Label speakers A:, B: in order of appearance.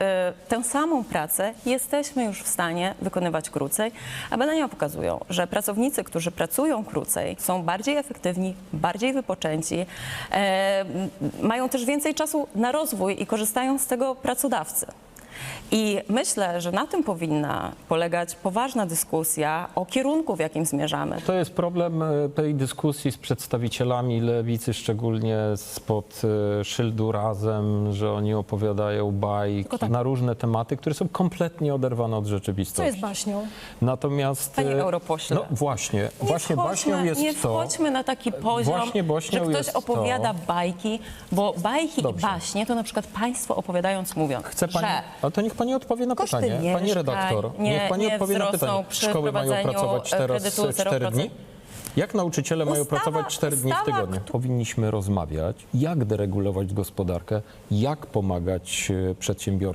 A: e, tę samą pracę jesteśmy już w stanie wykonywać krócej, a badania pokazują, że pracownicy, którzy pracują krócej, są bardziej efektywni, bardziej wypoczęci, e, mają też więcej czasu na rozwój i korzystają z tego pracodawcy. I myślę, że na tym powinna polegać poważna dyskusja o kierunku, w jakim zmierzamy.
B: To jest problem e, tej dyskusji z przedstawicielami lewicy, szczególnie spod e, szyldu razem, że oni opowiadają bajki
C: tak.
B: na różne tematy, które są kompletnie oderwane od
C: Co
B: rzeczywistości.
C: jest baśnią?
B: Natomiast.
A: Panie
B: e,
A: europośle.
B: No właśnie,
A: Nie
B: właśnie
A: wchodźmy-
B: baśnią jest
A: Nie
B: to.
A: wchodźmy na taki poziom,
B: Właśnie
A: że ktoś
B: jest to-
A: opowiada bajki, bo bajki
B: Dobrze.
A: i baśnie to na przykład państwo opowiadając mówią,
B: Chce pani,
A: że
B: a to niech pani odpowie na
A: koszty
B: pytanie. Pani
A: mieszkań
B: redaktor,
A: nie-
B: niech pani
A: nie
B: odpowie na
A: wzrosną
B: pytanie.
A: przy
B: Szkoły mają
A: wprowadzeniu,
B: pracować
A: e,
B: teraz
A: kredytu
B: 4
A: 0%?
B: dni? Jak nauczyciele mają
A: Ustawa-
B: pracować 4 dni w
A: ustawa,
B: tygodniu? Powinniśmy rozmawiać, jak deregulować gospodarkę, jak pomagać e, przedsiębiorcom.